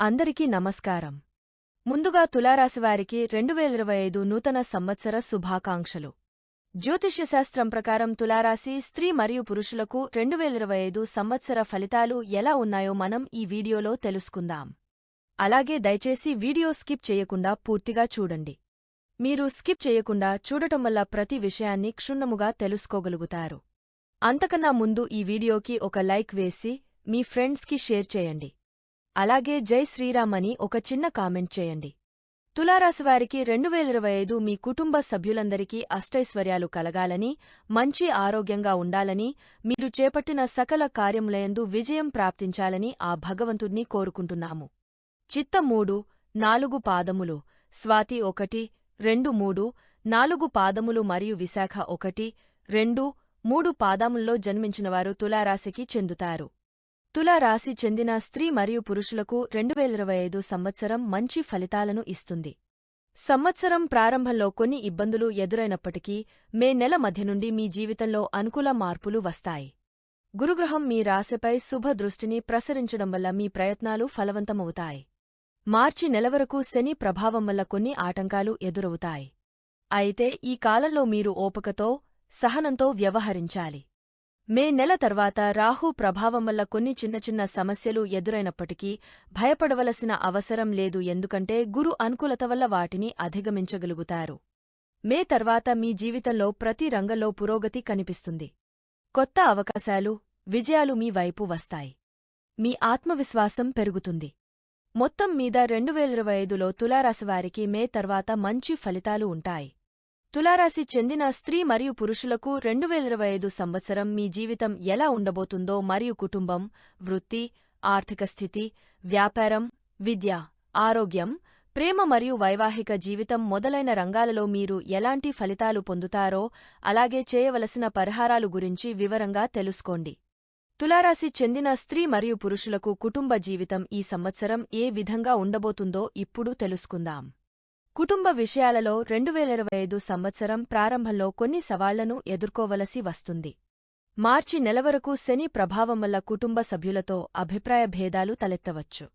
అందరికీ నమస్కారం. ముందుగా తులారాశివారికి రెండు వేల ఇరవై ఐదు నూతన సంవత్సర శుభాకాంక్షలు. జ్యోతిష్యశాస్త్రం ప్రకారం తులారాశి స్త్రీ మరియు పురుషులకు రెండు వేల ఇరవై ఐదు సంవత్సర ఫలితాలు ఎలా ఉన్నాయో మనం ఈ వీడియోలో తెలుసుకుందాం. అలాగే దయచేసి వీడియో స్కిప్ చేయకుండా పూర్తిగా చూడండి. మీరు స్కిప్ చేయకుండా చూడటం వల్ల ప్రతి విషయాన్ని క్షుణ్ణముగా తెలుసుకోగలుగుతారు. అంతకన్నా ముందు ఈ వీడియోకి ఒక లైక్ వేసి మీ ఫ్రెండ్స్కి షేర్ చేయండి. అలాగే జై శ్రీరామ్ అని ఒక చిన్న కామెంట్ చేయండి. తులారాశివారికి రెండు వేల ఇరవై ఐదు మీ కుటుంబ సభ్యులందరికీ అష్టైశ్వర్యాలు కలగాలని మంచి ఆరోగ్యంగా ఉండాలని మీరు చేపట్టిన సకల కార్యములయందు విజయం ప్రాప్తించాలని ఆ భగవంతుణ్ణి కోరుకుంటున్నాము. చిత్త మూడు నాలుగు పాదములు స్వాతి ఒకటి రెండు మూడు నాలుగు పాదములు మరియు విశాఖ ఒకటి రెండు మూడు పాదముల్లో జన్మించినవారు తులారాశికి చెందుతారు. తులారాశి చెందిన స్త్రీ మరియు పురుషులకు రెండు వేల ఇరవై ఐదు సంవత్సరం మంచి ఫలితాలను ఇస్తుంది. సంవత్సరం ప్రారంభంలో కొన్ని ఇబ్బందులు ఎదురైనప్పటికీ మే నెల మధ్య నుండి మీ జీవితంలో అనుకూల మార్పులు వస్తాయి. గురుగ్రహం మీ రాశిపై శుభ దృష్టిని ప్రసరించడం వల్ల మీ ప్రయత్నాలు ఫలవంతమవుతాయి. మార్చి నెల వరకు శని ప్రభావం వల్ల కొన్ని ఆటంకాలు ఎదురవుతాయి. అయితే ఈ కాలంలో మీరు ఓపికతో సహనంతో వ్యవహరించాలి. మే నెల తర్వాత రాహు ప్రభావం వల్ల కొన్ని చిన్న చిన్న సమస్యలు ఎదురైనప్పటికీ భయపడవలసిన అవసరం లేదు ఎందుకంటే గురు అనుకూలత వల్ల వాటిని అధిగమించగలుగుతారు. మే తర్వాత మీ జీవితంలో ప్రతి రంగంలో పురోగతి కనిపిస్తుంది. కొత్త అవకాశాలు విజయాలు మీ వైపు వస్తాయి. మీ ఆత్మవిశ్వాసం పెరుగుతుంది. మొత్తం మీద రెండు వేల ఇరవై ఐదులో తులారాశివారికి మే తర్వాత మంచి ఫలితాలు ఉంటాయి. తులారాశి చెందిన స్త్రీ మరియు పురుషులకు రెండు వేల ఇరవై ఐదు సంవత్సరం మీ జీవితం ఎలా ఉండబోతుందో మరియు కుటుంబం వృత్తి ఆర్థిక స్థితి వ్యాపారం విద్య ఆరోగ్యం ప్రేమ మరియు వైవాహిక జీవితం మొదలైన రంగాలలో మీరు ఎలాంటి ఫలితాలు పొందుతారో అలాగే చేయవలసిన పరిహారాలు గురించి వివరంగా తెలుసుకోండి. తులారాశి చెందిన స్త్రీ మరియు పురుషులకు కుటుంబ జీవితం ఈ సంవత్సరం ఏ విధంగా ఉండబోతుందో ఇప్పుడు తెలుసుకుందాం. కుటుంబ విషయాలలో రెండు వేల ఇరవై ఐదు సంవత్సరం ప్రారంభంలో కొన్ని సవాళ్ళను ఎదుర్కోవలసి వస్తుంది. మార్చి నెల వరకు శని ప్రభావం వల్ల కుటుంబ సభ్యులతో అభిప్రాయ భేదాలు తలెత్తవచ్చు.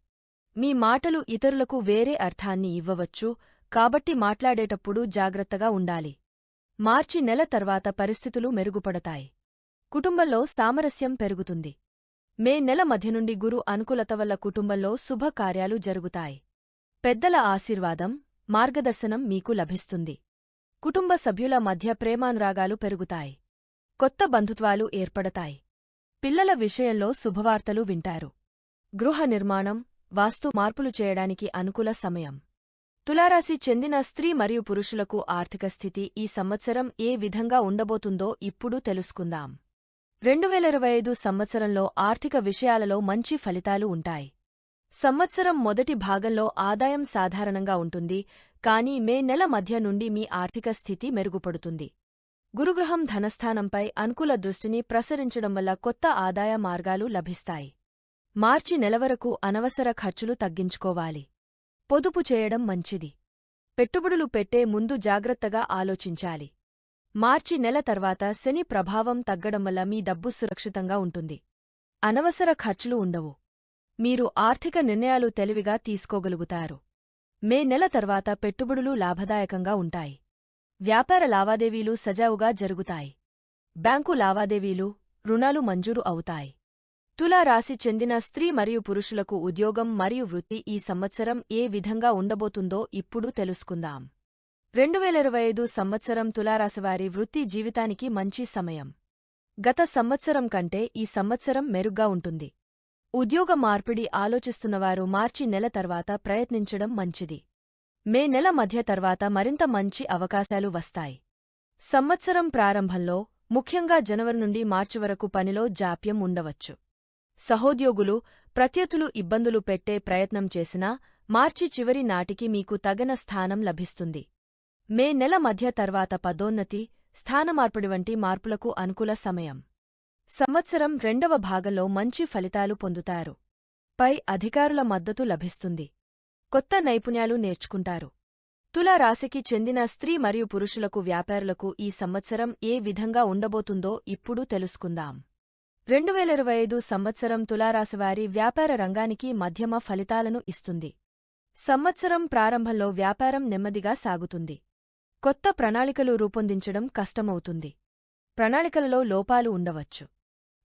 మీ మాటలు ఇతరులకు వేరే అర్థాన్ని ఇవ్వవచ్చు కాబట్టి మాట్లాడేటప్పుడు జాగ్రత్తగా ఉండాలి. మార్చి నెల తర్వాత పరిస్థితులు మెరుగుపడతాయి. కుటుంబంలో సామరస్యం పెరుగుతుంది. మే నెల మధ్య నుండి గురు అనుకూలత వల్ల కుటుంబంలో శుభకార్యాలు జరుగుతాయి. పెద్దల ఆశీర్వాదం మార్గదర్శనం మీకు లభిస్తుంది. కుటుంబ సభ్యుల మధ్య ప్రేమానురాగాలు పెరుగుతాయి. కొత్త బంధుత్వాలు ఏర్పడతాయి. పిల్లల విషయంలో శుభవార్తలు వింటారు. గృహ నిర్మాణం వాస్తు మార్పులు చేయడానికి అనుకూల సమయం. తులారాశి చెందిన స్త్రీ మరియు పురుషులకు ఆర్థిక స్థితి ఈ సంవత్సరం ఏ విధంగా ఉండబోతుందో ఇప్పుడు తెలుసుకుందాం. రెండు వేల ఇరవై ఐదు సంవత్సరంలో ఆర్థిక విషయాలలో మంచి ఫలితాలు ఉంటాయి. సంవత్సరం మొదటి భాగంలో ఆదాయం సాధారణంగా ఉంటుంది కానీ మే నెల మధ్య నుండి మీ ఆర్థిక స్థితి మెరుగుపడుతుంది. గురుగ్రహం ధనస్థానంపై అనుకూల దృష్టిని ప్రసరించడం వల్ల కొత్త ఆదాయ మార్గాలు లభిస్తాయి. మార్చి నెల వరకు అనవసర ఖర్చులు తగ్గించుకోవాలి. పొదుపు చేయడం మంచిది. పెట్టుబడులు పెట్టే ముందు జాగ్రత్తగా ఆలోచించాలి. మార్చి నెల తర్వాత శని ప్రభావం తగ్గడం వల్ల మీ డబ్బు సురక్షితంగా ఉంటుంది. అనవసర ఖర్చులు ఉండవు. మీరు ఆర్థిక నిర్ణయాలు తెలివిగా తీసుకోగలుగుతారు. మే నెల తర్వాత పెట్టుబడులు లాభదాయకంగా ఉంటాయి. వ్యాపార లావాదేవీలు సజావుగా జరుగుతాయి. బ్యాంకు లావాదేవీలు రుణాలు మంజూరు అవుతాయి. తులారాశి చెందిన స్త్రీ మరియు పురుషులకు ఉద్యోగం మరియు వృత్తి ఈ సంవత్సరం ఏ విధంగా ఉండబోతుందో ఇప్పుడు తెలుసుకుందాం. రెండువేల ఇరవై ఐదు సంవత్సరం తులారాశివారి వృత్తి జీవితానికి మంచి సమయం. గత సంవత్సరం కంటే ఈ సంవత్సరం మెరుగ్గా ఉంటుంది. ఉద్యోగ మార్పిడి ఆలోచిస్తున్నవారు మార్చి నెల తర్వాత ప్రయత్నించడం మంచిది. మే నెల మధ్య తర్వాత మరింత మంచి అవకాశాలు వస్తాయి. సంవత్సరం ప్రారంభంలో ముఖ్యంగా జనవరి నుండి మార్చి వరకు పనిలో జాప్యం ఉండవచ్చు. సహోద్యోగులు ప్రత్యర్థులు ఇబ్బందులు పెట్టే ప్రయత్నం చేసినా మార్చి చివరి నాటికి మీకు తగన స్థానం లభిస్తుంది. మే నెల మధ్య తర్వాత పదోన్నతి స్థానమార్పిడి వంటి మార్పులకు అనుకూల సమయం. సంవత్సరం రెండవ భాగంలో మంచి ఫలితాలు పొందుతారు. పై అధికారుల మద్దతు లభిస్తుంది. కొత్త నైపుణ్యాలు నేర్చుకుంటారు. తులారాశికి చెందిన స్త్రీ మరియు పురుషులకు వ్యాపారులకు ఈ సంవత్సరం ఏ విధంగా ఉండబోతుందో ఇప్పుడు తెలుసుకుందాం. రెండు వేల ఇరవై ఐదు సంవత్సరం తులారాశివారి వ్యాపార రంగానికి మధ్యమ ఫలితాలను ఇస్తుంది. సంవత్సరం ప్రారంభంలో వ్యాపారం నెమ్మదిగా సాగుతుంది. కొత్త ప్రణాళికలు రూపొందించడం కష్టమవుతుంది. ప్రణాళికలలో లోపాలు ఉండవచ్చు.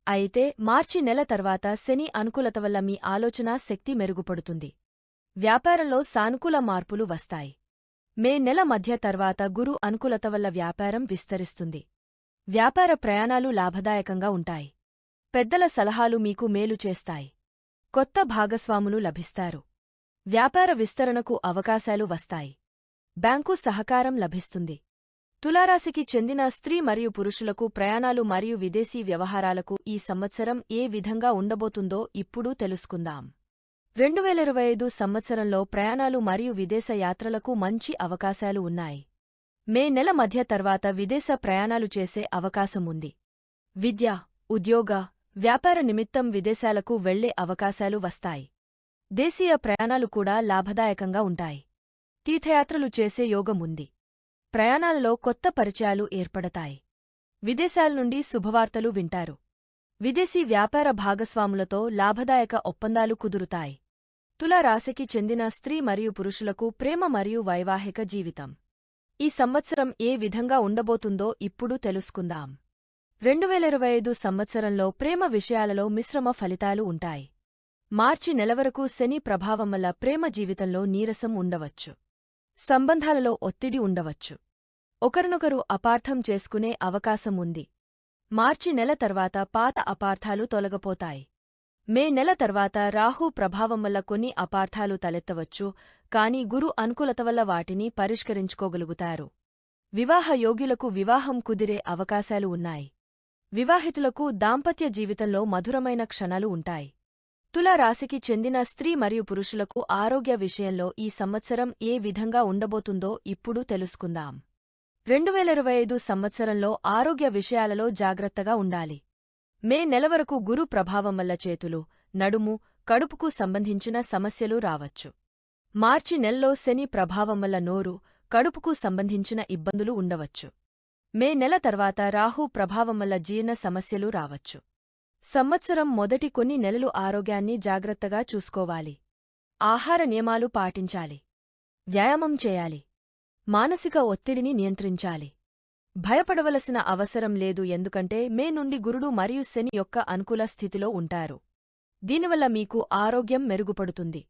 అయితే మార్చి నెల తర్వాత శని అనుకూలత వల్ల మీ ఆలోచనా శక్తి మెరుగుపడుతుంది. వ్యాపారంలో సానుకూల మార్పులు వస్తాయి. మే నెల మధ్య తర్వాత గురు అనుకూలత వల్ల వ్యాపారం విస్తరిస్తుంది. వ్యాపార ప్రయాణాలు లాభదాయకంగా ఉంటాయి. పెద్దల సలహాలు మీకు మేలు చేస్తాయి. కొత్త భాగస్వాములు లభిస్తారు. వ్యాపార విస్తరణకు అవకాశాలు వస్తాయి. బ్యాంకు సహకారం లభిస్తుంది. తులారాశికి చెందిన స్త్రీ మరియు పురుషులకు ప్రయాణాలు మరియు విదేశీ వ్యవహారాలకు ఈ సంవత్సరం ఏ విధంగా ఉండబోతుందో ఇప్పుడు తెలుసుకుందాం. రెండు వేల ఇరవై ఐదు సంవత్సరంలో ప్రయాణాలు మరియు విదేశ యాత్రలకు మంచి అవకాశాలు ఉన్నాయి. మే నెల మధ్య తర్వాత విదేశ ప్రయాణాలు చేసే అవకాశం ఉంది. విద్య ఉద్యోగ వ్యాపార నిమిత్తం విదేశాలకు వెళ్ళే అవకాశాలు వస్తాయి. దేశీయ ప్రయాణాలు కూడా లాభదాయకంగా ఉంటాయి. తీర్థయాత్రలు చేసే యోగముంది ప్రయాణాలలో కొత్త పరిచయాలు ఏర్పడతాయి. విదేశాల నుండి శుభవార్తలు వింటారు. విదేశీ వ్యాపార భాగస్వాములతో లాభదాయక ఒప్పందాలు కుదురుతాయి. తుల రాశికి చెందిన స్త్రీ మరియు పురుషులకు ప్రేమ మరియు వైవాహిక జీవితం. ఈ సంవత్సరం ఏ విధంగా ఉండబోతుందో ఇప్పుడు తెలుసుకుందాం. రెండువేల ఇరవై ఐదు సంవత్సరంలో ప్రేమ విషయాలలో మిశ్రమ ఫలితాలు ఉంటాయి. మార్చి నెల వరకు శని ప్రభావం వల్ల ప్రేమ జీవితంలో నీరసం ఉండవచ్చు. సంబంధాలలో ఒత్తిడి ఉండవచ్చు. ఒకరినొకరు అపార్థం చేసుకునే అవకాశం ఉంది. మార్చి నెల తర్వాత పాత అపార్థాలు తొలగపోతాయి. మే నెల తర్వాత రాహు ప్రభావం వల్ల కొన్ని అపార్థాలు తలెత్తవచ్చు కాని గురు అనుకూలత వల్ల వాటిని పరిష్కరించుకోగలుగుతారు. వివాహ యోగ్యులకు వివాహం కుదిరే అవకాశాలు ఉన్నాయి. వివాహితులకు దాంపత్య జీవితంలో మధురమైన క్షణాలు ఉంటాయి. తులారాశికి చెందిన స్త్రీ మరియు పురుషులకు ఆరోగ్య విషయంలో ఈ సంవత్సరం ఏ విధంగా ఉండబోతుందో ఇప్పుడు తెలుసుకుందాం. రెండు వేల ఇరవై ఐదు సంవత్సరంలో ఆరోగ్య విషయాలలో జాగ్రత్తగా ఉండాలి. మే నెల వరకు గురు ప్రభావం వల్ల చేతులు నడుము కడుపుకు సంబంధించిన సమస్యలు రావచ్చు. మార్చి నెలలో శని ప్రభావం వల్ల నోరు కడుపుకు సంబంధించిన ఇబ్బందులు ఉండవచ్చు. మే నెల తర్వాత రాహు ప్రభావం వల్ల జీర్ణ సమస్యలు రావచ్చు. సంవత్సరం మొదటి కొన్ని నెలలు ఆరోగ్యాన్ని జాగ్రత్తగా చూసుకోవాలి. ఆహార నియమాలు పాటించాలి. వ్యాయామం చేయాలి. మానసిక ఒత్తిడిని నియంత్రించాలి. భయపడవలసిన అవసరం లేదు ఎందుకంటే మే నుండి గురుడు మరియు శని యొక్క అనుకూల స్థితిలో ఉంటారు. దీనివల్ల మీకు ఆరోగ్యం మెరుగుపడుతుంది.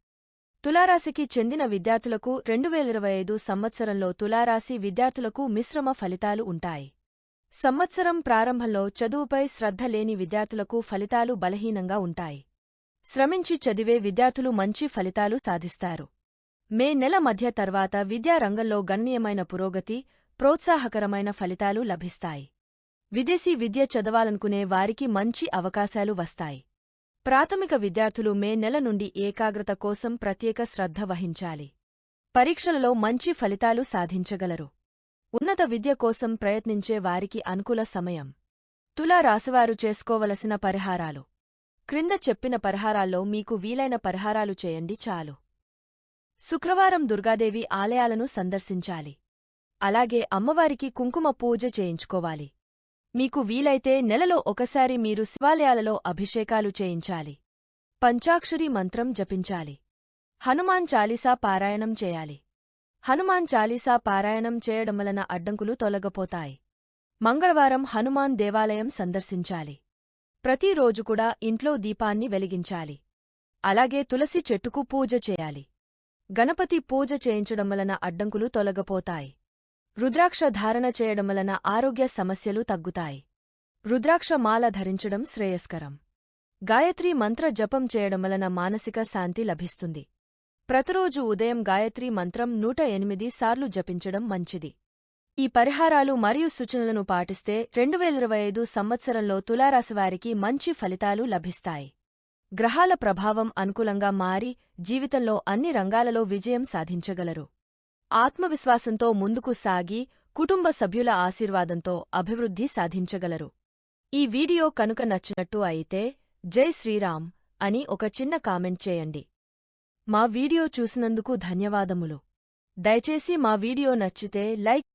తులారాశికి చెందిన విద్యార్థులకు రెండు వేల ఇరవై ఐదు సంవత్సరంలో తులారాశి విద్యార్థులకు మిశ్రమ ఫలితాలు ఉంటాయి. సంవత్సరం ప్రారంభంలో చదువుపై శ్రద్ధ లేని విద్యార్థులకు ఫలితాలు బలహీనంగా ఉంటాయి. శ్రమించి చదివే విద్యార్థులు మంచి ఫలితాలు సాధిస్తారు. మే నెల మధ్య తర్వాత విద్యారంగంలో గణనీయమైన పురోగతి ప్రోత్సాహకరమైన ఫలితాలు లభిస్తాయి. విదేశీ విద్య చదవాలనుకునే వారికి మంచి అవకాశాలు వస్తాయి. ప్రాథమిక విద్యార్థులు మే నెల నుండి ఏకాగ్రత కోసం ప్రత్యేక శ్రద్ధ వహించాలి. పరీక్షలలో మంచి ఫలితాలు సాధించగలరు. ఉన్నత విద్య కోసం ప్రయత్నించే వారికి అనుకూల సమయం. తులా రాశివారు చేసుకోవలసిన పరిహారాలు. క్రింద చెప్పిన పరిహారాల్లో మీకు వీలైన పరిహారాలు చేయండి చాలు. శుక్రవారం దుర్గాదేవి ఆలయాలను సందర్శించాలి. అలాగే అమ్మవారికి కుంకుమ పూజ చేయించుకోవాలి. మీకు వీలైతే నెలలో ఒకసారి మీరు శివాలయాలలో అభిషేకాలు చేయించాలి. పంచాక్షరి మంత్రం జపించాలి. హనుమాన్ చాలీసా పారాయణం చేయాలి. హనుమాన్ చాలీసా పారాయణం చేయడం వలన అడ్డంకులు తొలగపోతాయి. మంగళవారం హనుమాన్ దేవాలయం సందర్శించాలి. ప్రతిరోజు కూడా ఇంట్లో దీపాన్ని వెలిగించాలి. అలాగే తులసి చెట్టుకు పూజ చేయాలి. గణపతి పూజ చేయించడం వలన అడ్డంకులు తొలగపోతాయి. రుద్రాక్ష ధారణ చేయడం వలన ఆరోగ్య సమస్యలు తగ్గుతాయి. రుద్రాక్ష మాల ధరించడం శ్రేయస్కరం. గాయత్రీ మంత్ర జపం చేయడం వలన మానసిక శాంతి లభిస్తుంది. ప్రతిరోజు ఉదయం గాయత్రి మంత్రం నూట ఎనిమిది సార్లు జపించడం మంచిది. ఈ పరిహారాలు మరియు సూచనలను పాటిస్తే రెండు వేల ఇరవై ఐదు సంవత్సరంలో తులారాశివారికి మంచి ఫలితాలు లభిస్తాయి. గ్రహాల ప్రభావం అనుకూలంగా మారి జీవితంలో అన్ని రంగాలలో విజయం సాధించగలరు. ఆత్మవిశ్వాసంతో ముందుకు సాగి కుటుంబ సభ్యుల ఆశీర్వాదంతో అభివృద్ధి సాధించగలరు. ఈ వీడియో కనుక నచ్చినట్టు అయితే జై శ్రీరామ్ అని ఒక చిన్న కామెంట్ చేయండి. మా వీడియో చూసినందుకు ధన్యవాదములు. దయచేసి మా వీడియో నచ్చితే లైక్